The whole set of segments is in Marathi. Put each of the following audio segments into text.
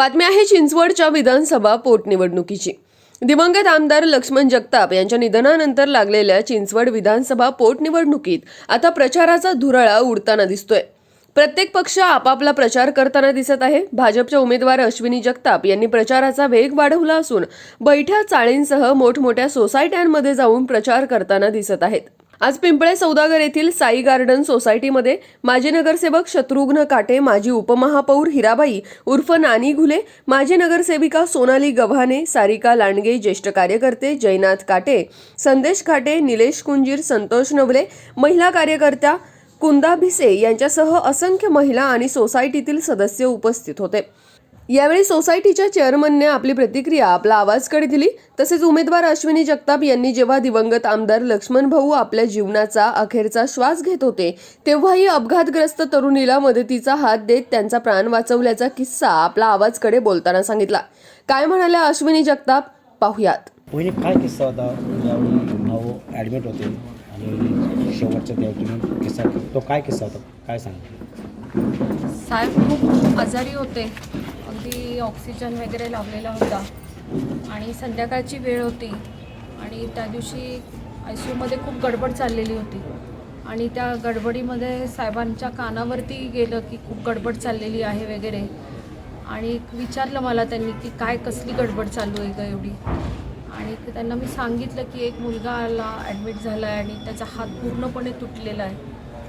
बातमी आहे चिंचवडच्या विधानसभा पोटनिवडणुकीची. दिवंगत आमदार लक्ष्मण जगताप यांच्या निधनानंतर लागलेल्या चिंचवड विधानसभा पोटनिवडणुकीत आता प्रचाराचा धुरळा उडताना दिसतोय. प्रत्येक पक्ष आपापला प्रचार करताना दिसत आहे. भाजपच्या उमेदवार अश्विनी जगताप यांनी प्रचाराचा वेग वाढवला असून बैठ्या चाळींसह मोठमोठ्या सोसायट्यांमध्ये जाऊन प्रचार करताना दिसत आहेत. आज पिंपळे सौदागर येथील साई गार्डन सोसायटीमध्ये माजी नगरसेवक शत्रुघ्न काटे माजी उपमहापौर हिराबाई उर्फ नानी घुले माजी नगरसेविका सोनाली गव्हाणे सारिका लांडगे ज्येष्ठ कार्यकर्ते जयनाथ काटे संदेश काटे निलेश कुंजीर संतोष नवले महिला कार्यकर्त्या कुंदा भिसे यांच्यासह असंख्य महिला आणि सोसायटीतील सदस्य उपस्थित होते. यावेळी सोसायटीच्या चेअरमनने आपली प्रतिक्रिया आपला आवाजकडे दिली. तसेच उमेदवार अश्विनी जगताप यांनी जेव्हा दिवंगत आमदार लक्ष्मण भाऊ आपल्या जीवनाचा अखेरचा श्वास घेत होते तेव्हाही अपघातग्रस्त तरुणीला मदतीचा हात देत त्यांचा प्राण वाचवल्याचा किस्सा आपला आवाजकडे बोलताना सांगितला. काय म्हणाल्या अश्विनी जगताप? पाहुयात. काय किस्सा होता? म्हणजे भाऊ ॲडमिट होते. शेवटच्या त्या किस्सा तो काय किस्सा होता? काय सांग? साहेब खूप आजारी होते. अगदी ऑक्सिजन वगैरे लावलेला होता. आणि संध्याकाळची वेळ होती. आणि त्या दिवशी आय सी यूमध्ये खूप गडबड चाललेली होती. आणि त्या गडबडीमध्ये साहेबांच्या कानावरती गेलं की खूप गडबड चाललेली आहे वगैरे. आणि विचारलं मला त्यांनी की काय कसली गडबड चालू आहे का एवढी? आणि ते त्यांना मी सांगितलं की एक मुलगा आला ॲडमिट झाला आहे आणि त्याचा हात पूर्णपणे तुटलेला आहे.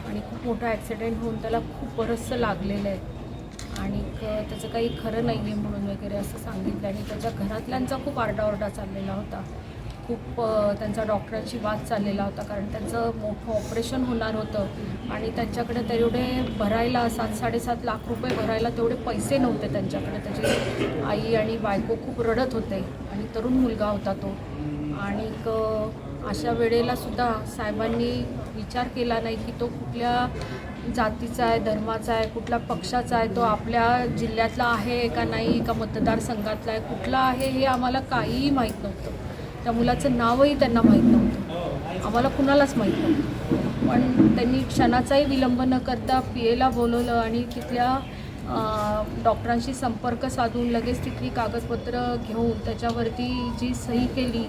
आणि खूप मोठा ॲक्सिडेंट होऊन त्याला खूप बरंचसं लागलेलं आहे. आणि त्याचं काही खरं नाही आहे म्हणून वगैरे असं सांगितलं. आणि त्याच्या घरातल्यांचा खूप आरडाओरडा चाललेला होता. खूप त्यांचा डॉक्टरांशी वाद चाललेला होता कारण त्यांचं मोठं ऑपरेशन होणार होतं आणि त्यांच्याकडे तेवढे भरायला सात साडेसात लाख रुपये भरायला तेवढे पैसे नव्हते त्यांच्याकडे. त्याची आई आणि बायको खूप रडत होते आणि तरुण मुलगा होता तो. आणि अशा वेळेला सुद्धा साहेबांनी विचार केला नाही की तो कुठल्या जातीचा आहे धर्माचा आहे कुठल्या पक्षाचा आहे तो आपल्या जिल्ह्यातला आहे का नाही का मतदारसंघातला आहे कुठला आहे हे आम्हाला काहीही माहीत नव्हतं. त्या मुलाचं नावही त्यांना माहीत नव्हतं. आम्हाला कुणालाच माहीत नव्हतं. पण त्यांनी क्षणाचाही विलंब न करता पी एला बोलवलं आणि तिथल्या डॉक्टरांशी संपर्क साधून लगेच तिथली कागदपत्र घेऊन त्याच्यावरती जी सही केली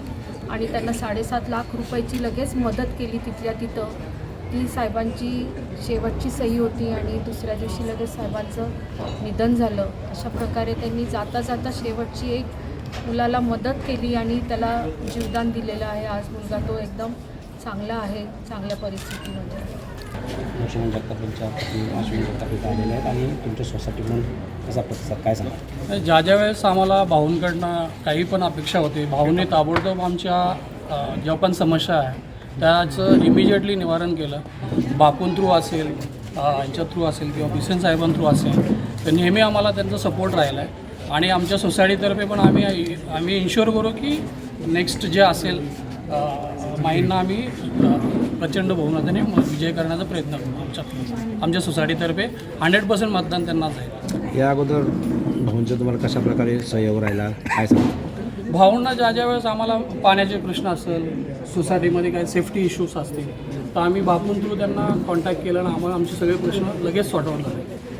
आणि त्यांना साडेसात लाख रुपयाची लगेच मदत केली तिथल्या तिथं. ती साहेबांची शेवटची सही होती आणि दुसऱ्या दिवशी लगेच साहेबांचं निधन झालं. अशा प्रकारे त्यांनी जाता जाता शेवटची एक मुलाला मदत केली आणि त्याला जीवदान दिलेलं आहे. आज मुलगा तो एकदम चांगला आहे चांगल्या परिस्थितीमध्ये लक्ष्मण जगताप यांच्या पत्नी अश्विनी जगताप इथं आलेले आहेत आणि तुमच्या सोसायटी म्हणून कसा प्रतिसाद काय सांगा ज्या ज्या वेळेस आम्हाला भाऊंकडनं काही पण अपेक्षा होती भाऊने ताबडतोब आमच्या ज्या पण समस्या आहे त्याचं इमिजिएटली निवारण केलं. बापून थ्रू असेल यांच्या थ्रू असेल किंवा बिसेन साहेबां थ्रू असेल तर नेहमी आम्हाला त्यांचा सपोर्ट राहिला आहे आणि आमच्या सोसायटीतर्फे पण आम्ही आम्ही इन्शुअर करू की नेक्स्ट जे असेल माईंना आम्ही प्रचंड बहुमताने विजय करण्याचा प्रयत्न करू आमच्या आमच्या सोसायटीतर्फे. हंड्रेड पर्सेंट मतदान त्यांना जाईल. या अगोदर भाऊंचं तुम्हाला कशा प्रकारे सहयोग राहिला? काय सांगा भाऊंना ज्या ज्या वेळेस आम्हाला पाण्याचे प्रश्न असेल सोसायटीमध्ये काही सेफ्टी इश्यूज असतील तर आम्ही बापून थ्रू त्यांना कॉन्टॅक्ट केला आणि आम्हाला आमचे सगळे प्रश्न लगेच सॉर्ट आउट झाले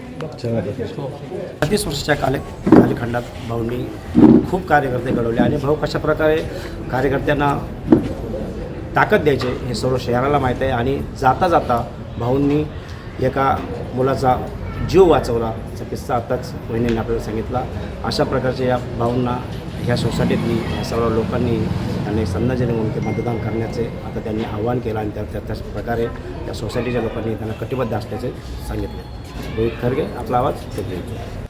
तीस वर्षाच्या काले कालखंडात भाऊंनी खूप कार्यकर्ते घडवले आणि भाऊ कशाप्रकारे कार्यकर्त्यांना ताकद द्यायचे हे सर्व शहराला माहीत आहे आणि जाता जाता भाऊंनी एका मुलाचा जीव वाचवला. असा किस्सा आताच वहिनींनी आपल्याला सांगितला. अशा प्रकारच्या या भाऊंना ह्या सोसायटीतली या सर्व लोकांनी त्यांनी संधाजने म्हणून ते मतदान करण्याचे आता त्यांनी आव्हान केलं आणि त्या त्या प्रकारे त्या सोसायटीच्या लोकांनी त्यांना कटिबद्ध असल्याचे सांगितले. रोहित खरगे आपला आवाज ते